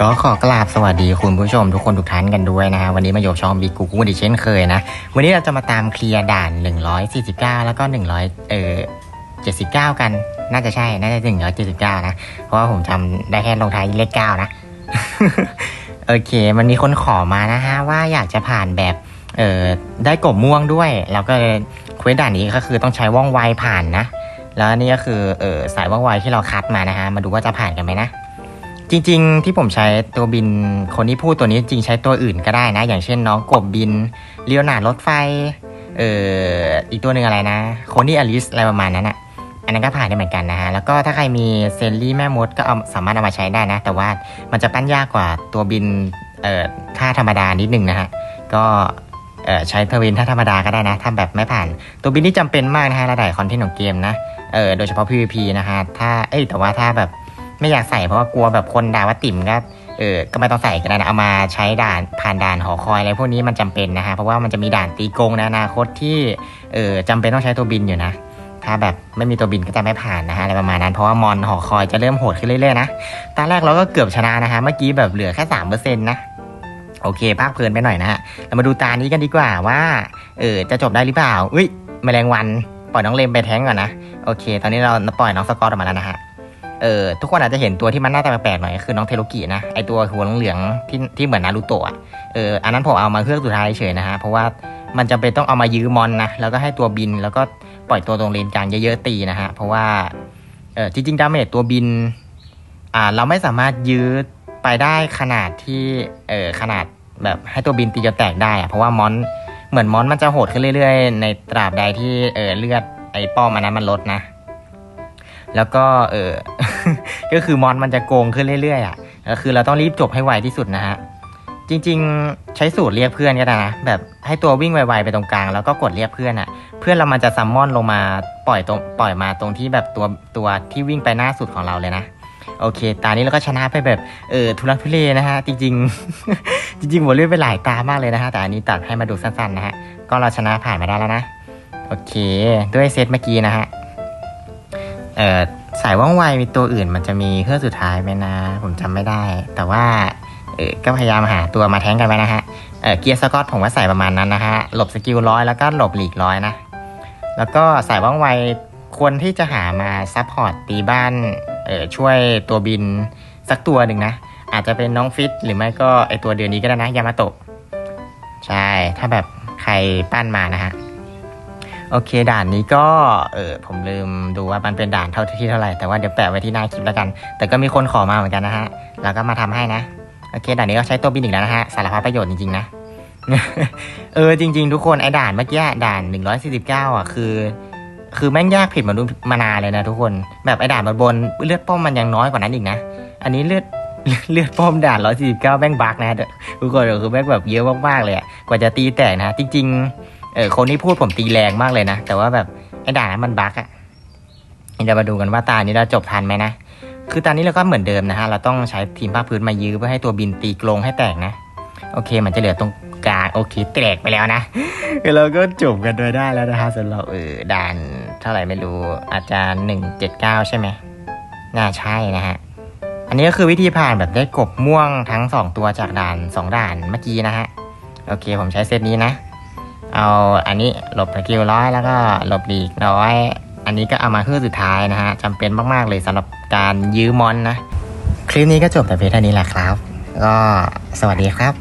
ก็ขอกราบสวัสดีคุณผู้ชมทุกคนทุกท่านกันด้วยนะฮะวันนี้มาโยกช่องบิ๊กกูกูดิเช่นเคยนะ วันนี้เราจะมาตามเคลียร์ด่าน 149 แล้วก็ 100 เอ่อ 79 กัน น่าจะใช่ น่าจะ179 นะ เพราะว่าผมจำได้แค่ลงท้ายเลข9นะ โอเค มันมีคนขอมานะฮะ ว่าอยากจะผ่านแบบ เอ่อ ได้กบม่วงด้วย แล้วก็เควสด่านนี้ก็คือต้องใช้ว่องไวผ่านนะ แล้วนนี่ก็คือ เออสายว่องไวที่เราคัดมานะฮะ มาดูว่าจะผ่านกันไหมนะ จริง ๆ ที่ผมใช้ตัวบินคนที่พูดตัวนี้จริงใช้ตัวอื่นก็ได้นะ อย่างเช่นน้องกบบินเลียวนาร์ดรถไฟเอ่ออีกตัวหนึ่งอะไรนะโคนี่อลิสอะไรประมาณนั้นอะอันนั้นก็ผ่านได้เหมือนกันนะฮะ แล้วก็ถ้าใครมีเซนลี่แม่มดก็เอาสามารถเอามาใช้ได้นะ แต่ว่ามันจะปั้นยากกว่าตัวบินเอ่อท่าธรรมดานิดนึงนะฮะ ก็เอ่อใช้ตัวบินท่าธรรมดาก็ได้นะถ้าแบบไม่ผ่าน ตัวบินนี่จำเป็นมากนะฮะระดับคอนเทนต์ของเกมนะ เออโดยเฉพาะ PVP นะฮะ ถ้า เอ้ยแต่ว่าถ้าแบบ ไม่อยากใส่เพราะว่ากลัวแบบคนด่าว่าติ่มก็เออก็ไม่ต้องใส่ก็ได้นะเอามาใช้ด่านผ่านด่านหอคอยอะไรพวกนี้มันจำเป็นนะฮะเพราะว่ามันจะมีด่านตีโกงในอนาคตที่เออจำเป็นต้องใช้ตัวบินอยู่นะถ้าแบบไม่มีตัวบินก็จะไม่ผ่านนะฮะอะไรประมาณนั้น เพราะว่ามอนหอคอยจะเริ่มโหดขึ้นเรื่อยๆนะตอนแรกเราก็เกือบชนะนะฮะเมื่อกี้แบบเหลือแค่สามเปอร์เซ็นต์นะโอเคภาคเพลินไปหน่อยนะฮะเรามาดูตานี้กันดีกว่าว่าเออจะจบได้หรือเปล่าอุ้ยแมลงวันปล่อยน้องเลมไปแท้งก่อนนะโอเค ตอนนี้เราปล่อยน้องสกอตออกมาแล้วนะฮะ เออทุกคนอาจจะเห็นตัวที่มันหน้าตาแปลกๆหน่อยคือน้องเทโลกินะไอตัวหัวเหลืองๆที่ที่เหมือนนารูโตะเอออันนั้นผมเอามาเครื่องสุดท้ายเฉยนะฮะเพราะว่ามันจำเป็นต้องเอามายื้อมอนนะแล้วก็ให้ตัวบินแล้วก็ปล่อยตัวตรงเลนกลางเยอะๆตีนะฮะเพราะว่าเออจริงๆดาเมจตัวบินอ่าเราไม่สามารถยื้อไปได้ขนาดที่เออขนาดแบบให้ตัวบินตีจนแตกได้อะเพราะว่ามอนเหมือนมอนมันจะโหดขึ้นเรื่อยๆ ในตราบใดที่เออเลือดไอป้อมอันนั้นมันลดนะ แล้วก็เออ ก็คือมอนมันจะโกงขึ้นเรื่อยๆอะก็คือเราต้องรีบจบให้ไวที่สุดนะฮะจริง ๆ ใช้สูตรเรียกเพื่อนก็ได้นะแบบให้ตัววิ่งไวๆไปตรงกลาง แล้วก็กดเรียกเพื่อนอะ เพื่อนเรามันจะซัมมอนลงมาปล่อยตรงปล่อยมาตรงที่แบบตัวตัวที่วิ่งไปหน้าสุดของเราเลยนะโอเค ตานี้เราก็ชนะไปแบบเออทุลักทุเลนะฮะ จริง ๆ จริงๆผมเลือกไปหลายตามากเลยนะฮะ แต่อันนี้ตัดให้มาดูสั้นๆนะฮะ ก็เราชนะผ่านมาได้แล้วนะ โอเค ด้วยเซตเมื่อกี้นะฮะ เอ่อ สายว่องไวมีตัวอื่นมันจะมีเครื่องสุดท้ายไหมนะ ผมจำไม่ได้ แต่ว่าเออก็พยายามหาตัวมาแท้งกันไว้นะฮะเออเกียร์สกอตผมว่าใส่ประมาณนั้นนะฮะหลบสกิลร้อยแล้วก็หลบหลีกร้อยนะ แล้วก็สายว่องไวควรที่จะหามาซัพพอร์ตตีบ้านเออช่วยตัวบินสักตัวหนึ่งนะ อาจจะเป็นน้องฟิตหรือไม่ก็ไอตัวเดือนนี้ก็ได้นะยามาโตะใช่ ถ้าแบบใครปั้นมานะฮะ โอเค ด่านนี้ก็เออผมลืมดูว่ามันเป็นด่านเท่าที่เท่าไหร่แต่ว่าเดี๋ยวแปะไว้ที่หน้าคลิปแล้วกัน แต่ก็มีคนขอมาเหมือนกันนะฮะแล้วก็มาทำให้นะโอเค ด่านนี้ก็ใช้ตัวบินอีกแล้วนะฮะสารพัดประโยชน์จริงๆนะเออจริง ๆ ทุกคนไอ้ด่านเมื่อกี้ด่าน 149 อะ คือ คือแม่งยากผิดมนุษย์มานานเลยนะทุกคนแบบไอ้ด่านบนบนเลือดป้อมมันยังน้อยกว่านั้นอีกนะ อันนี้เลือดเลือดป้อมด่าน 149 แม่งบักนะทุกคนคือแม่งแบบเยอะมากๆเลยอะกว่าจะตีแตกนะ จริง ๆ เออคนที่พูดผมตีแรงมากเลยนะ แต่ว่าแบบไอ้ด่านนั้นมันบั๊กอะเดี๋ยวมาดูกันว่าตานี้เราจบทันไหมนะ คือตอนนี้เราก็เหมือนเดิมนะฮะ เราต้องใช้ทีมภาคพื้นมายื้อเพื่อให้ตัวบินตีกลงให้แตกนะ โอเค มันจะเหลือตรงกลางโอเคแตกไปแล้วนะเราก็จบกันโดยได้แล้วนะฮะสำหรับเออด่านเท่าไหร่ไม่รู้อาจารย์หนึ่งเจ็ดเก้าใช่ไหมน่าใช่นะฮะอันนี้ก็คือวิธีผ่านแบบได้กบม่วงทั้งสองตัวจากด่านสองด่านเมื่อกี้นะฮะ โอเคผมใช้เซตนี้นะ เอาอันนี้หลบตะกิวร้อยแล้วก็หลบหลีกร้อย อันนี้ก็เอามาเครื่อสุดท้ายนะฮะจำเป็นมากๆเลยสำหรับการยื้อมอนนะ คลิปนี้ก็จบแต่เพียงเท่านี้แหละครับ ก็สวัสดีครับ